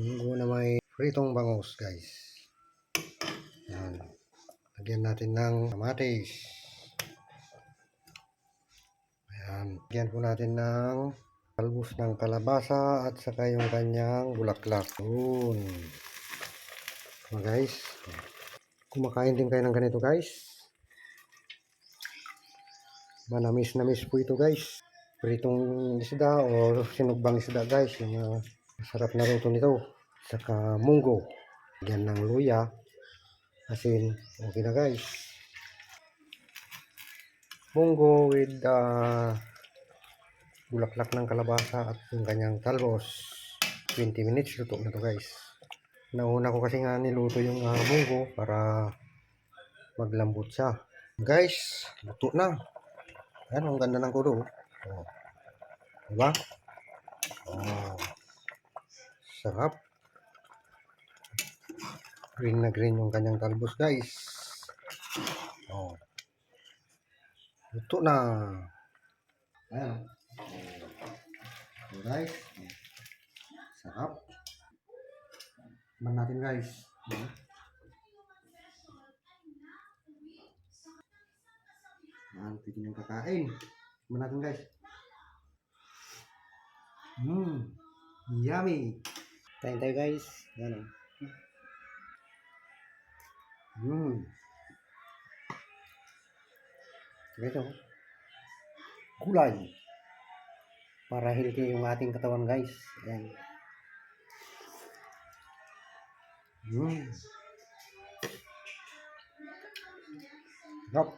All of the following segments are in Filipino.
Munggo na may pritong bangus guys. Yan. Lagyan natin ng kamatis. Ayan. Lagyan po natin ng talbos ng kalabasa at saka yung kanyang bulaklak. Yun. Mga guys. Kumakain din kayo ng ganito guys. Manamis-namis po ito guys. Pritong isda o sinugbang isda guys. Yung uh, masarap na luto nito. Saka munggo. Lagyan ng luya. Asin. Okay na guys. Munggo with uh, bulaklak ng kalabasa at yung kanyang talbos. 20 minutes luto na to guys. Nauna ko kasi nga niluto yung uh, munggo para maglambot siya. Guys, luto na. Ayan, ang ganda ng kulo. Oh. Diba? Oh. Sarap. Green na green yung kanyang talbos, guys. Oh. Luto na. Ayan. Oh, guys. Sarap. Man natin, guys. Ayan. Yan, pwede nang kakain. Tikman natin guys. Mmm, yummy. Kain tayo guys. Yan o. Mmm. Ito. Gulay. Para healthy yung ating katawan guys. Yan. Mmm. Sarap.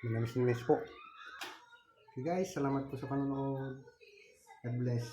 Minamis-nimis po. Okay guys, salamat po sa panonood. and bless.